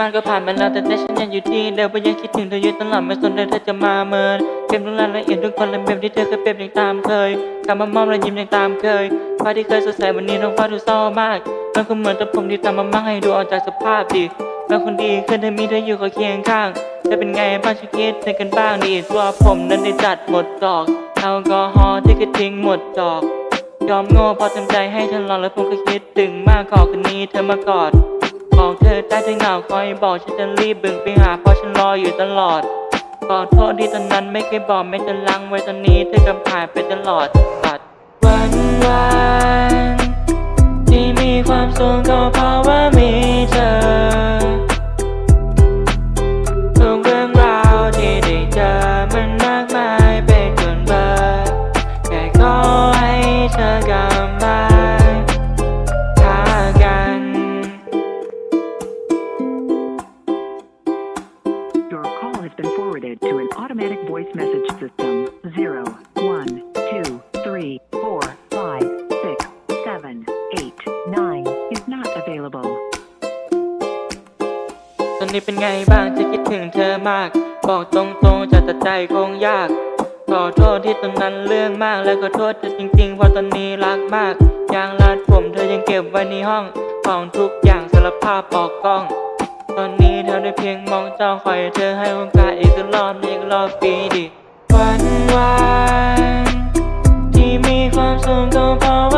มันก็ผ่านมาแล้วแต่ใจฉันยังอยู่ที่เดิมว่ายังคิดถึงเธออยู่ตลอดไม่สนเลยเธอจะมาเมินเก็บทุกรายละเอียดทุกคนและแบบที่เธอเคยเป็นอย่างตามเคยกลับมามองและยิ้มอย่างตามเคยฟ้าที่เคยสดใสวันนี้ท้องฟ้าดูเศร้ามากมันก็เหมือนตัวผมที่ทำมมามั่งให้ดูออกจากสภาพดิเป็นคนดีขึ้นเธอมีเธออยู่คอยเคียงข้างจะเป็นไงบ้างช่วยคิดเธอกันบ้างดิตัวผมนั้นได้จัดหมดดอกแอลกอฮอล์ที่ก็ทิ้งหมดดอก ยอมโง่พอเต็มใจให้เธอรองแล้วผมก็คิดถึงมากขอคืนนี้เธอมากอด บอกเธอได้ที่เหงาคอยบอกฉันจะรีบบึงไปหาเพราะฉันรออยู่ตลอดขอโทษที่ตอนนั้นไม่เคยบอกไม่จะลังไว้ตอนนี้เธอกำหายไปตลอดตัดวันวันที่มีความสุขก็เพราะว่า has been forwarded to an automatic voice message system. Zero, one, two, three, four, five, six, seven, eight, nine is not available. ตอนนี้เป็นไงบ้างจะคิดถึงเธอมาก บอกตรงๆจะตัดใจคงยาก ขอโทษที่ตอนนั้นเรื่องมากและขอโทษเธอจริงๆเพราะตอนนี้รักมากยางรัดผมเธอยังเก็บไว้ในห้องของทุกอย่างสารภาพบอกกล้อง ตอนนี้เธอได้เพียงมองเจ้าคอยเธอให้โอกาสอีกรอบอีกรอบปีดิวันวันที่มีความสุขก็เพราะว่า